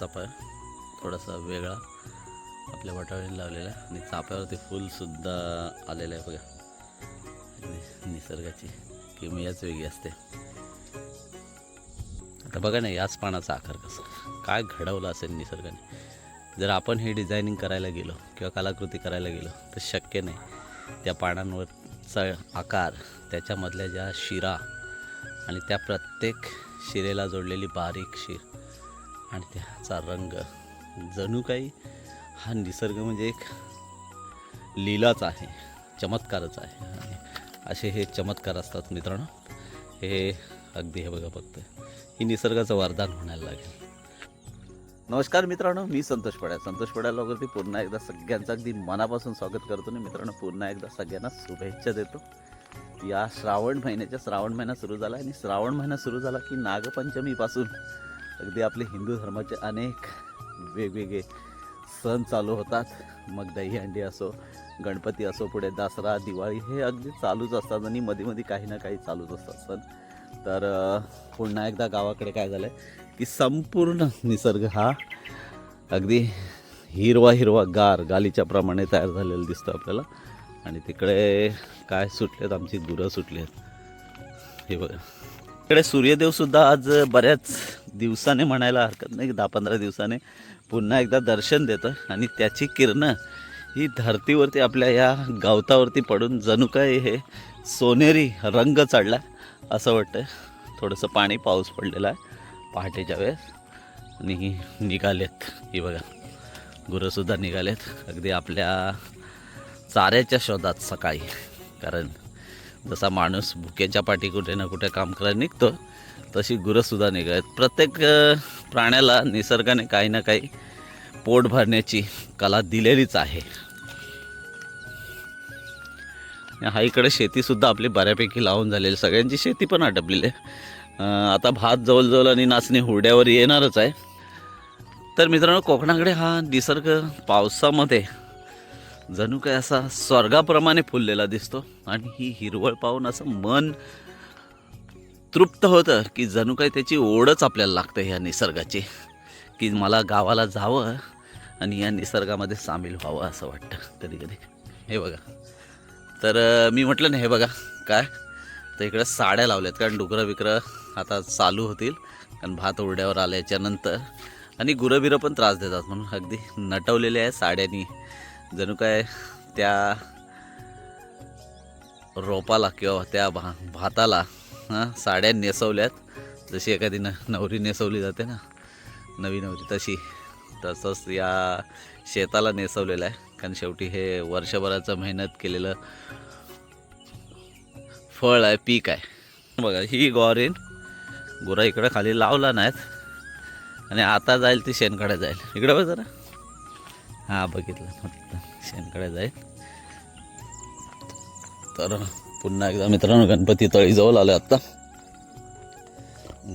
चाफा थोडासा वेगळा. आपल्या वाटावळीने लावलेला आहे आणि चाफ्यावरती फुलसुद्धा आलेलं आहे बघा. निसर्गाची किमयाच वेगळी असते. आता बघा ना याच पानाचा आकार कसा. काय घडवलं असेल निसर्गाने. जर आपण हे डिझायनिंग करायला गेलो किंवा कलाकृती करायला गेलो तर शक्य नाही. त्या पानांवरचा आकार त्याच्यामधल्या ज्या शिरा आणि त्या प्रत्येक शिरेला जोडलेली बारीक शिर आणि त्याचा रंग. जणू काही हा निसर्ग म्हणजे एक लीलाच आहे चमत्कारच आहे. असे हे चमत्कार असतात मित्रांनो. हे अगदी हे बघा फक्त. ही निसर्गाचं वरदान म्हणायला लागेल. नमस्कार मित्रांनो मी संतोष पड्या संतोष पड्यालावरती पुन्हा एकदा सगळ्यांचं अगदी मनापासून स्वागत करतो. आणि मित्रांनो पुन्हा एकदा सगळ्यांना शुभेच्छा देतो. या श्रावण महिन्याच्या श्रावण महिना सुरू झाला आणि श्रावण महिना सुरू झाला की नागपंचमीपासून अगदी आपले हिंदू धर्माचे अनेक वेगवेगळे सण चालू होतात. मग दहीहंडी असो गणपती असो पुढे दसरा दिवाळी हे अगदी चालूच असतात आणि मध्ये मध्ये काही ना काही चालूच असतात सण. तर पुन्हा एकदा गावाकडे काय झालं आहे की संपूर्ण निसर्ग हा अगदी हिरवा हिरवा गार गालीच्याप्रमाणे तयार झालेला दिसतं आपल्याला. आणि तिकडे काय सुटलेत? आमची गुरं सुटली आहेत हे बघा. इकडे सूर्यदेवसुद्धा आज बऱ्याच दिवसाने म्हणायला हरकत नाही दहा पंधरा दिवसाने पुन्हा एकदा दर्शन देतं आणि त्याची किरणं ही धरतीवरती आपल्या या गावतावरती पडून जणू काय हे सोनेरी रंग चढला असं वाटतं थोडंसं पाणी पाऊस पडलेला आहे पहाटेच्या वेळेस. आणि निघालेत. ही बघा गुरंसुद्धा निघालेत. अगदी आपल्या चाऱ्याच्या शोधात सकाळी. कारण जसा माणूस भुक्याच्या पाठी कुठे ना कुठे काम करायला निघतो तशी गुरंसुद्धा निघालेत प्रत्येक प्राण्याला निसर्गाने काही ना काही पोट भरण्याची कला दिलेलीच आहे. हा इकडे शेतीसुद्धा आपली बऱ्यापैकी लावून झालेली. सगळ्यांची शेती पण आटपलेली आहे. आता भात जवळजवळ आणि नाचणी हुरड्यावर येणारच आहे. तर मित्रांनो कोकणाकडे हा निसर्ग पावसामध्ये जणू काय असा स्वर्गाप्रमाणे फुललेला दिसतो आणि ही हिरवळ पाहून असं मन तृप्त होतं की जणू काय त्याची ओढच आपल्याला लागते ह्या निसर्गाची की मला गावाला जावं आणि या निसर्गामध्ये सामील व्हावं असं वाटतं कधी कधी. हे बघा. तर मी म्हटलं ना हे बघा काय? तर इकडे साड्या लावल्यात कारण डुकरं बिकरं आता चालू होतील कारण भात उरड्यावर आल्याच्यानंतर आणि गुरंबिरं पण त्रास देतात म्हणून अगदी नटवलेले आहे साड्यांनी. जणू काय त्या रोपाला किंवा त्या भा भाताला हां साड्या नेसवल्यात. जशी एखादी न नवरी नेसवली जाते ना नवी नवरी तशी तसंच या शेताला नेसवलेलं आहे. कारण शेवटी हे वर्षभराचं मेहनत केलेलं फळ आहे पीक आहे. बघा ही गॉरीन गुरा इकडं खाली लावला नाहीत. आणि आता जाईल ती शेणकडे जाईल. इकडं बघ जरा. हां बघितलं फक्त शेणकडे जाईल तर पुन्हा एकदा मित्रांनो गणपती तळीजवळ आलो आलं आत्ता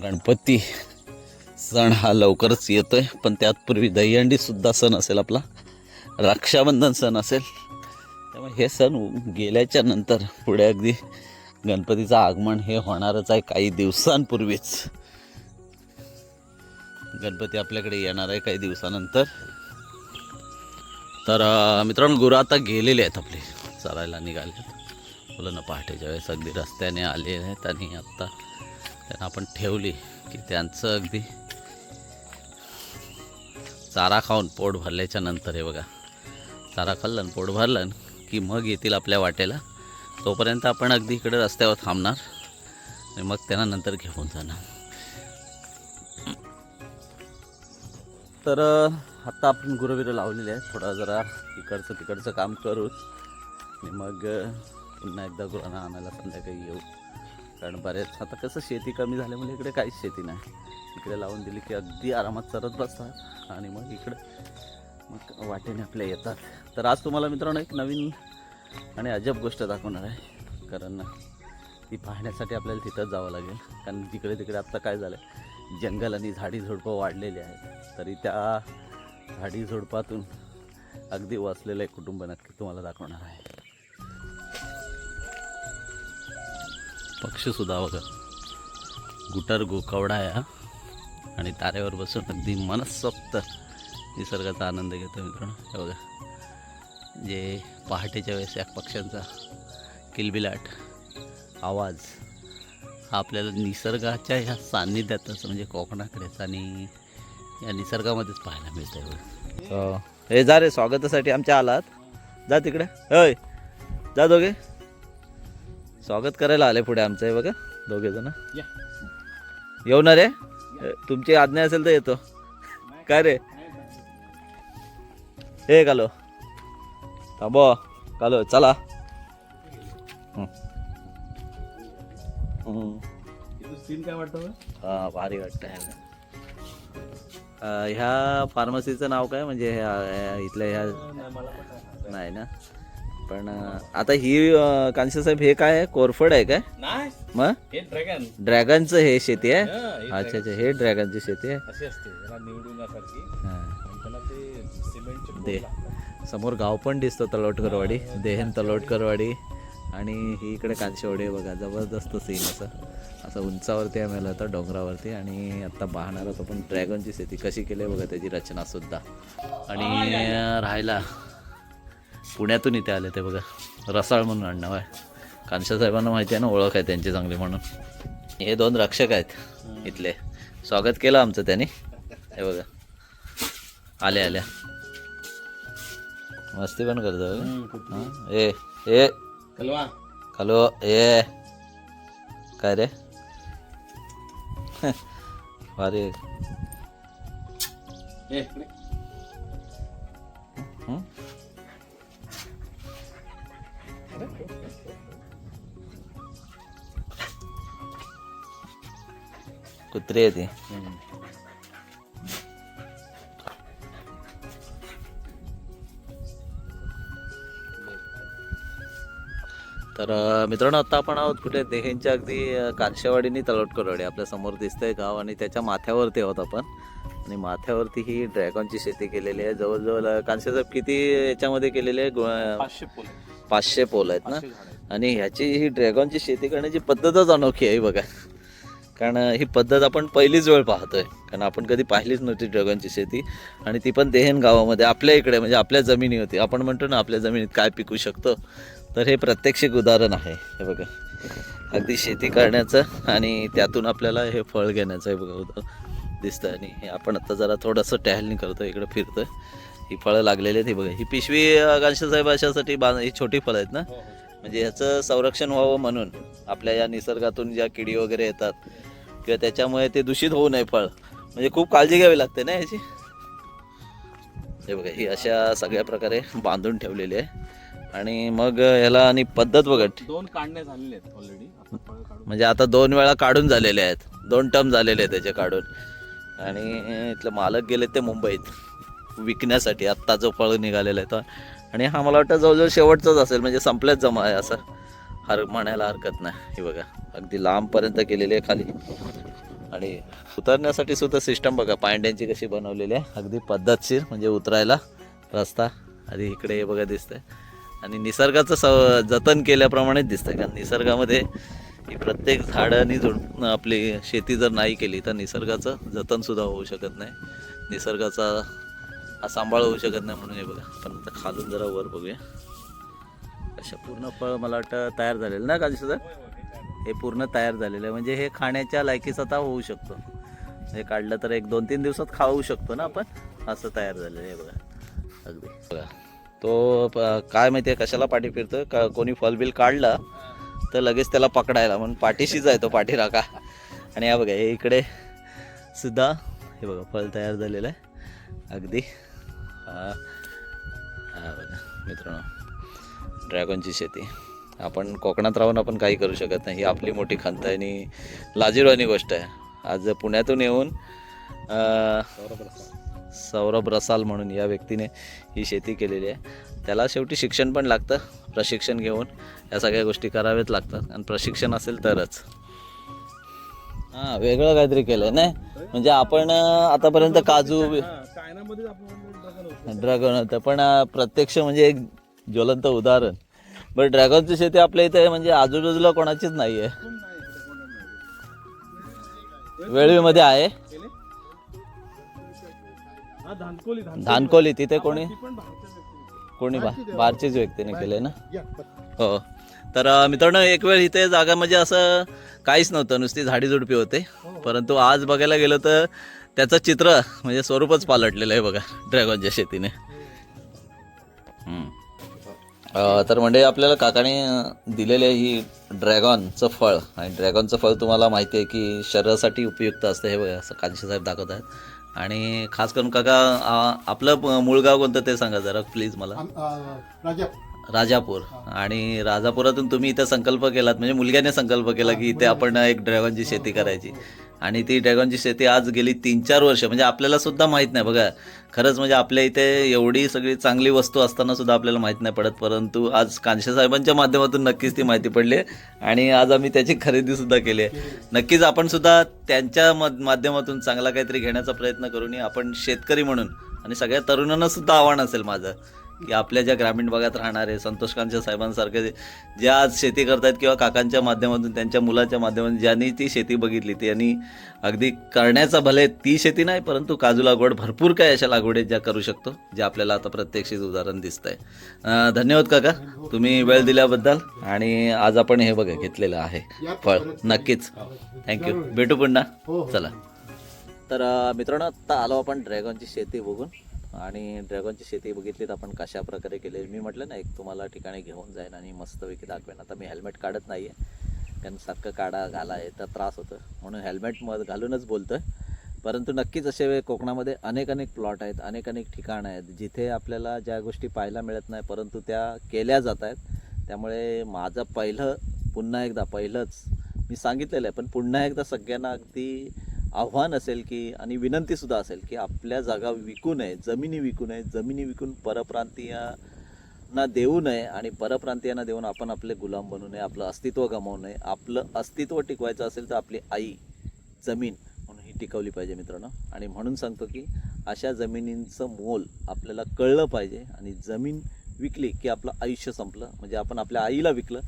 गणपती सण हा लवकरच येतोय पण त्यातपूर्वी दहीहंडी सुद्धा सण असेल आपला. रक्षाबंधन सण असेल. त्यामुळे हे सण गेल्याच्यानंतर पुढे अगदी गणपतीचं आगमन हे होणारच आहे काही दिवसांपूर्वीच. गणपती आपल्याकडे येणार आहे काही दिवसानंतर. तर मित्रांनो गुरु आता गेलेले आहेत आपले. चरायला निघाले मुलांना पहाटेच्या वेळेस अगदी रस्त्याने आले आहेत आणि आत्ता त्यांना आपण ठेवली की त्यांचं अगदी चारा खाऊन पोट भरल्याच्या नंतर हे बघा. चारा खाल्लं आणि पोट भरलं की मग येतील आपल्या वाटेला. तोपर्यंत आपण अगदी इकडे रस्त्यावर थांबणार आणि मग त्यांना नंतर घेऊन जाणार. तर आत्ता आपण गुरुवीर लावलेले आहे थोडा जरा इकडचं तिकडचं काम करूच आणि मग पुन्हा एकदा गुरांना आणायला संध्याकाळी येऊ. कारण बरेच आता कसं शेती कमी झाल्यामुळे इकडे काहीच शेती नाही. इकडे लावून दिली की अगदी आरामात चरत बसतात. आणि मग इकडं मग वाटेने आपल्या येतात. तर आज तुम्हाला मित्रांनो एक नवीन आणि अजब गोष्ट दाखवणार आहे. कारण ती पाहण्यासाठी आपल्याला तिथंच जावं लागेल. कारण तिकडे तिकडे आत्ता काय झालं जंगल आणि झाडी झुडपं वाढलेली आहेत. तरी त्या झाडी झुडपातून अगदी वसलेलं एक कुटुंब नक्की तुम्हाला दाखवणार आहे. पक्षीसुद्धा बघा. गुटर गोकवडा या आणि तारेवर बसून अगदी मनसोक्त निसर्गाचा आनंद घेतो मित्रांनो. हे बघा. जे पहाटेच्या वेळेस या पक्ष्यांचा किलबिलाट आवाज आपल्याला निसर्गाच्या ह्या सान्निध्यातच म्हणजे कोकणाकडेच आणि या निसर्गामध्येच पाहायला मिळतं बघा. हे. जा रे स्वागतासाठी आमच्या आलात. जा तिकडे. होय. जा दोघे. स्वागत करायला आले पुढे आमचं हे बघा दोघे जण. येऊ ना रे? तुमची आज्ञा असेल तर येतो. काय रे? हे कालो थांबो कालो चला. हं. हं. सीन काय वाटतं हा भारी वाटतं ह्या फार्मसीचं नाव काय? म्हणजे ह्या इथल्या ह्या नाही ना? पण आता ही कांशी साहेब हे काय आहे? कोरफड आहे काय? नाही. मग? ड्रॅगन ड्रॅगनचं हे शेती आहे? अच्छा अच्छा हे ड्रॅगनची शेती आहे? हा. ते समोर गाव पण दिसतो तलोटकरवाडी देहन तलोटकरवाडी आणि ही इकडे कांशेवाडी बघा जबरदस्त सीन असं. असं उंचावरती आहे मला तर डोंगरावरती आणि आत्ता पाहणार होतो पण ड्रॅगनची शेती कशी केली आहे बघा त्याची रचना सुद्धा. आणि राहायला पुण्यातून इथे आले ते बघा रसाळ म्हणून आडनाव आहे कांशा साहेबांना माहिती आहे ना ओळख आहे त्यांची चांगली म्हणून. हे दोन रक्षक आहेत इथले. स्वागत केलं आमचं त्यांनी. हे बघा. आले आल्या. मस्ती पण करतो बघा. ए ए. कलवा हॅलो ए काय रे आहे. ए इकडे. हं? कुत्री आहे ती तर मित्रांनो आता आपण आहोत कुठे? देहेंच्या अगदी अ, कांशेवाडीनी तलोटकरवाडी आपल्यासमोर दिसतंय गाव आणि त्याच्या माथ्यावरती आहोत आपण. आणि माथ्यावरती ही ड्रॅगनची शेती केलेली आहे. जवळजवळ कांशे साहेब किती याच्यामध्ये केलेली आहे? पाचशे पोल. आहेत ना. आणि ह्याची ही ड्रॅगनची शेती करण्याची पद्धतच अनोखी आहे बघा. कारण ही पद्धत आपण पहिलीच वेळ पाहतोय. कारण आपण कधी पाहिलीच नव्हती ड्रॅगनची शेती. आणि ती पण देहेन गावामध्ये आपल्या इकडे म्हणजे आपल्या जमिनी होती आपण म्हणतो ना आपल्या जमिनीत काय पिकू शकतो? तर हे प्रत्यक्षिक उदाहरण आहे. हे बघा. अगदी शेती करण्याचं आणि त्यातून आपल्याला हे फळ घेण्याचं हे बघा उदा दिसतं आणि हे आपण आता जरा थोडंसं टहलनी करतो इकडे फिरतोय. ही फळं लागलेली आहेत. ही बघा. ही पिशवी साहेब अशासाठी बांध ही छोटी फळं आहेत ना? हो, हो. म्हणजे याचं संरक्षण व्हावं म्हणून आपल्या या निसर्गातून ज्या किडी वगैरे येतात किंवा त्याच्यामुळे ते दूषित होऊ नये फळ. म्हणजे खूप काळजी घ्यावी लागते ना याची हे बघा. ही अशा सगळ्या प्रकारे बांधून ठेवलेली आहे. आणि मग याला आणि पद्धत बघा. दोन काढणे झालेले आहेत ऑलरेडी फळ म्हणजे आता दोन वेळा काढून झालेले आहेत. दोन टर्म झालेले आहेत त्याचे काढून. आणि इथले मालक गेले ते मुंबईत. विकण्यासाठी. आत्ता जो फळ निघालेला आहे तो. आणि हा मला वाटतं जवळजवळ शेवटचाच असेल. म्हणजे संपल्याच जमा आहे असं. हर म्हणायला हरकत नाही. हे बघा. अगदी लांबपर्यंत केलेली आहे खाली. आणि उतरण्यासाठी सुद्धा सिस्टम बघा. पांड्यांची कशी बनवलेली आहे. अगदी पद्धतशीर. म्हणजे उतरायला रस्ता. आणि इकडे हे बघा दिसतंय. आणि निसर्गाचं स जतन केल्याप्रमाणेच दिसतं कारण निसर्गामध्ये प्रत्येक झाडांनी जोड आपली शेती जर नाही केली तर निसर्गाचं जतनसुद्धा होऊ शकत नाही. निसर्गाचा सांभाळ होऊ शकत नाही म्हणून हे बघा. पण आता खालून जरा वर बघूया. अशा पूर्ण फळ मला वाटतं तयार झालेलं. ना काजू सुद्धा हे पूर्ण तयार झालेलं आहे. म्हणजे हे खाण्याच्या लायकीचं आता होऊ शकतो. हे काढलं तर एक दोन तीन दिवसात खाऊ शकतो ना आपण? असं तयार झालेलं आहे बघा. अगदी. बघा तो प- काय माहिती आहे कशाला पाठी फिरतो का कोणी फलबिल काढला तर लगेच त्याला पकडायला म्हणून पाठीशीच आहे तो पाठी राखा. आणि हा बघा हे इकडे सुद्धा हे बघा फळ तयार झालेलं आहे. अगदी. हा. हा बघा मित्रांनो ड्रॅगनची शेती. आपण कोकणात राहून आपण काही करू शकत नाही. ही आपली मोठी खंत आहे आणि लाजीरवाणी गोष्ट आहे. आज पुण्यातून येऊन अं, सौरभ रसाल म्हणून या व्यक्तीने ही शेती केलेली आहे. त्याला शेवटी शिक्षण पण लागतं प्रशिक्षण घेऊन या सगळ्या गोष्टी कराव्याच लागतात. आणि प्रशिक्षण असेल तरच. हां वेगळं काहीतरी केलं नाही? म्हणजे आपण आतापर्यंत काजू ड्रॅगन होतो. पण प्रत्यक्ष म्हणजे एक ज्वलंत उदाहरण. बरं ड्रॅगनची शेती आपल्या इथे म्हणजे आजूबाजूला कोणाचीच नाही आहे. वेळवीमध्ये आहे. धानकोली तिथे कोणी? कोणी बारचीच व्यक्तीने केले ना? हो तर अं, मित्रांनो एक वेळ इथे जागा म्हणजे असं काहीच नव्हतं. नुसती झाडी झुडपी होते परंतु आज बघायला गेलं तर त्याचं चित्र म्हणजे स्वरूपच पालटलेलं आहे बघा ड्रॅगनच्या शेतीने. तर म्हणजे आपल्याला काकाने दिलेले ही ड्रॅगॉनचं फळ. आणि ड्रॅगॉनचं फळ तुम्हाला माहिती आहे की शरीरासाठी उपयुक्त असतं हे बघा असं कांशी साहेब दाखवत आहेत. आणि खास करून काका आपलं मूळ गाव कोणतं ते सांगा जरा प्लीज मला. राजा राजापूर. आणि राजापुरातून तुम्ही इथं संकल्प केलात म्हणजे मुलग्याने संकल्प केला की इथे आपण एक ड्रॅगनची शेती करायची. आणि ती ड्रॅगनची शेती आज गेली तीन चार वर्ष म्हणजे आपल्याला सुद्धा माहीत नाही. बघा खरंच म्हणजे आपल्या इथे एवढी सगळी चांगली वस्तू असताना सुद्धा आपल्याला माहीत नाही पडत परंतु आज कांशे साहेबांच्या माध्यमातून नक्कीच ती माहिती पडली आहे. आणि आज आम्ही त्याची खरेदी सुद्धा केली आहे. नक्कीच आपण सुद्धा त्यांच्या माध्यमातून चांगला काहीतरी घेण्याचा प्रयत्न करून आपण शेतकरी म्हणून आणि सगळ्या तरुणांना सुद्धा आव्हान असेल माझं. की आपल्या ज्या ग्रामीण भागात राहणारे संतोष कांच्या साहेबांसारखे जे- आज शेती करतायत किंवा काकांच्या माध्यमातून त्यांच्या मुलाच्या माध्यमातून ज्यांनी ती शेती बघितली त्यांनी अगदी करण्याचा भले ती शेती नाही परंतु काजू लागवड भरपूर काय अशा लागवडी ज्या करू शकतो जे आपल्याला आता प्रत्यक्षित उदाहरण दिसत आहे धन्यवाद काका. तुम्ही वेळ दिल्याबद्दल आणि आज आपण हे बघा घेतलेलं आहे फळ. नक्कीच. थँक्यू भेटू पुन्हा. चला. तर मित्रांनो आत्ता आलो आपण ड्रॅगनची शेती बघून. आणि ड्रॅगनची शेती बघितलीत आपण कशा प्रकारे केली. मी म्हटलं ना एक तुम्हाला ठिकाणी घेऊन जाईन आणि मस्तपैकी दाखवेन. आता मी हेल्मेट काढत नाही आहे कारण सारखं काढा घाला आहे तर त्रास होतं म्हणून हेल्मेट मग घालूनच बोलतोय. परंतु नक्कीच असे कोकणामध्ये अनेक अनेक प्लॉट आहेत अनेक अनेक ठिकाणं आहेत जिथे आपल्याला ज्या गोष्टी पाहायला मिळत नाही परंतु त्या केल्या जात आहेत. त्यामुळे माझं पहिलं पुन्हा एकदा पहिलंच मी सांगितलेलं आहे पण पुन्हा एकदा सगळ्यांना अगदी आव्हान असेल की आणि विनंतीसुद्धा असेल की आपल्या जागा विकू नये जमिनी विकू नये जमिनी विकून परप्रांतीयांना देऊ नये आणि परप्रांतीयांना देऊन आपण आपले गुलाम बनू नये आपलं अस्तित्व गमावू नये. आपलं अस्तित्व टिकवायचं असेल तर आपली आई जमीन म्हणून ही टिकवली पाहिजे मित्रांनो. आणि म्हणून सांगतो की अशा जमिनींचं मोल आपल्याला कळलं पाहिजे आणि जमीन विकली की आपलं आयुष्य संपलं. म्हणजे आपण आपल्या आईला विकलं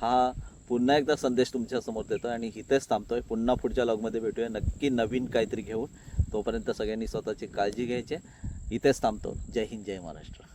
हा पुन्हा एकदा संदेश तुमच्यासमोर देतो आणि इथेच थांबतोय. पुन्हा पुढच्या लॉगमध्ये भेटूया. नक्की नवीन काहीतरी घेऊन. तोपर्यंत सगळ्यांनी स्वतःची काळजी घ्यायची. इथेच थांबतो. जय हिंद जय महाराष्ट्र.